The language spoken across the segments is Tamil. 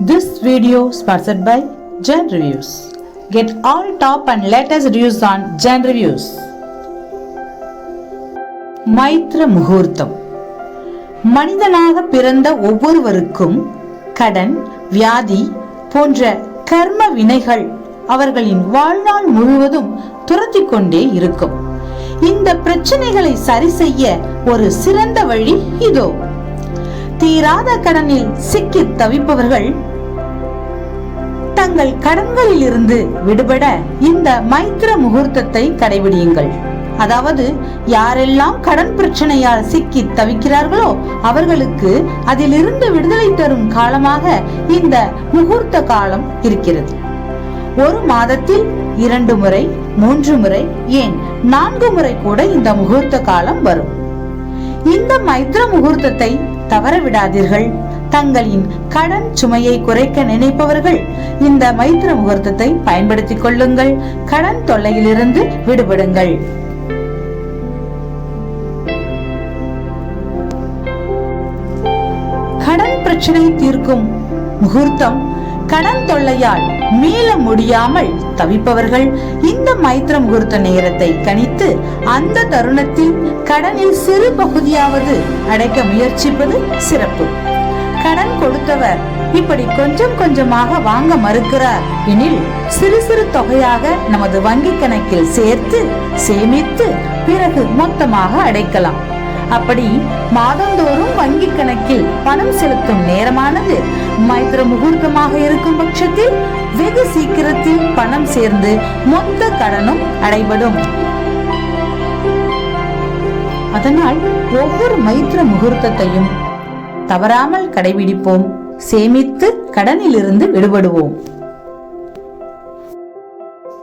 video sponsored by Gen Reviews. Get all top and latest reviews on Gen Reviews. மைத்ர முகூர்த்தம் மனிதனாக பிறந்த ஒவ்வொருவருக்கும் கடன் வியாதி போன்ற கர்ம வினைகள் அவர்களின் வாழ்நாள் முழுவதும் துரத்தி கொண்டே இருக்கும் இந்த பிரச்சனைகளை சரி செய்ய ஒரு சிறந்த வழி இதோ தீராத கடனில் சிக்கி தவிப்பவர்கள் தங்கள் கடன்களில் இருந்து விடுபட இந்த மைத்திர முகூர்த்தத்தை கடைபிடியுங்கள். அதாவது யாரெல்லாம் கடன் பிரச்சனையால் சிக்கி தவிக்கிறார்களோ அவர்களுக்கு அதிலிருந்து விடுதலை தரும் காலமாக இந்த முகூர்த்த காலம் இருக்கிறது. ஒரு மாதத்தில் இரண்டு முறை மூன்று முறை ஏன் நான்கு முறை கூட இந்த முகூர்த்த காலம் வரும். இந்த மைத்ர முகூர்த்தத்தை தவற விடாதீர்கள். தங்களின் கடன் சுமையை குறைக்க நினைப்பவர்கள் இந்த மைத்ர முகூர்த்தத்தை பயன்படுத்திக் கொள்ளுங்கள். கடன் தொல்லையிலிருந்து விடுபடுங்கள். கடன் பிரச்சனை தீர்க்கும் முகூர்த்தம் கடன் தொல்லையால் மீள முடியாமல் தவிப்பவர்கள் இந்த மைத்திர முகூர்த்த நேரத்தை கணித்து அந்த தருணத்தில் கடனில் சிறு பகுதியாவது அடைக்க முயற்சிப்பது சிறப்பு. கடன் கொடுத்தவர். இப்படி கொஞ்சம் கொஞ்சமாக வாங்க மறுக்கிறார். எனில் சிறு சிறு தொகையாக நமது வங்கி கணக்கில் சேர்த்து சேமித்து பிறகு மொத்தமாக அடைக்கலாம். அப்படி மாதந்தோறும் வங்கி கணக்கில் பணம் செலுத்தும் நேரமானது மைத்திர முகூர்த்தமாக இருக்கும் பட்சத்தில் வெகு சீக்கிரத்தில் பணம் சேர்ந்து மொத்த கடனும் அடைபடும். அதனால் ஒவ்வொரு மைத்திர முகூர்த்தத்தையும் தவறாமல் கடைபிடிப்போம். சேமித்து கடனிலிருந்து விடுபடுவோம்.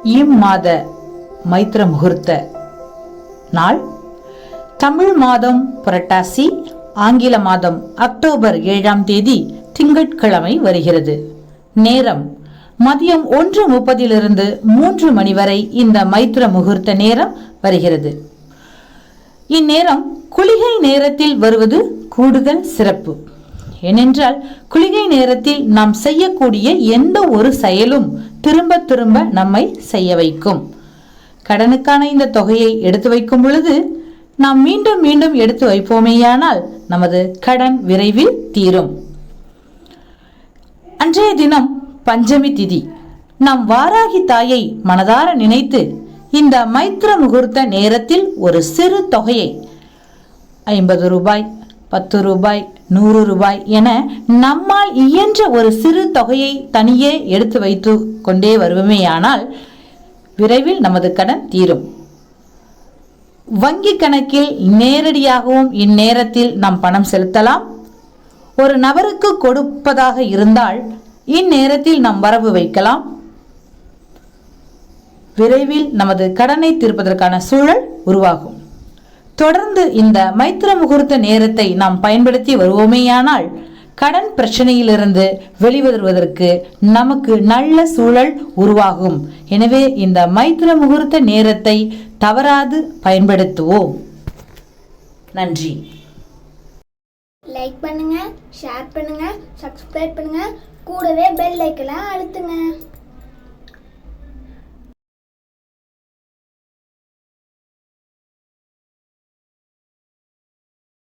இம்மாத மைத்திர முகூர்த்த நாள். தமிழ் மாதம் புரட்டாசி ஆங்கில மாதம் அக்டோபர் ஏழாம் தேதி திங்கட்கிழமை வருகிறது. நேரம். மதியம் ஒன்று முப்பதிலிருந்து மூன்று மணி வரை இந்த மைத்திர முகூர்த்த நேரம் வருகிறது. இந்நேரம் குளிகை நேரத்தில் வருவது கூடுதல் சிறப்பு. ஏனென்றால் குளிகை நேரத்தில் நாம் செய்யக்கூடிய எந்த ஒரு செயலும் திரும்ப திரும்ப நம்மை செய்ய வைக்கும். கடனுக்கான இந்த தொகையை எடுத்து வைக்கும் பொழுது நாம் மீண்டும் மீண்டும் எடுத்து வைப்போமேயானால் நமது கடன் விரைவில் தீரும். அன்றைய தினம் பஞ்சமி திதி. நாம் வாராகி தாயை மனதார நினைத்து இந்த மைத்திர முகூர்த்த நேரத்தில் ஒரு சிறு தொகையை ஐம்பது ரூபாய் பத்து ரூபாய் நூறு ரூபாய் என நம்மால் இயன்ற ஒரு சிறு தொகையை தனியே எடுத்து வைத்து கொண்டே வருவோமேயானால் விரைவில் நமது கடன் தீரும். வங்கி கணக்கில் நேரடியாகவும் இந்நேரத்தில் நாம் பணம் செலுத்தலாம். ஒரு நபருக்கு கொடுப்பதாக இருந்தால் இந்நேரத்தில் நாம் வரவு வைக்கலாம். விரைவில் நமது கடனை தீர்ப்பதற்கான சூழல் உருவாகும். தொடர்ந்து இந்த மைத்திர முகூர்த்த நேரத்தை நாம் பயன்படுத்தி வருவோமேயானால் கடன் பிரச்சனையிலிருந்து வெளிவருவதற்கு நமக்கு நல்ல சூழல் உருவாகும். எனவே இந்த மைத்திர முகூர்த்த நேரத்தை தவறாது பயன்படுத்துவோம். நன்றி. லைக் பண்ணுங்க ஷேர் பண்ணுங்க சப்ஸ்கிரைப் பண்ணுங்க. கூடவே பெல் ஐக்கெல்லாம் அழுத்துங்க.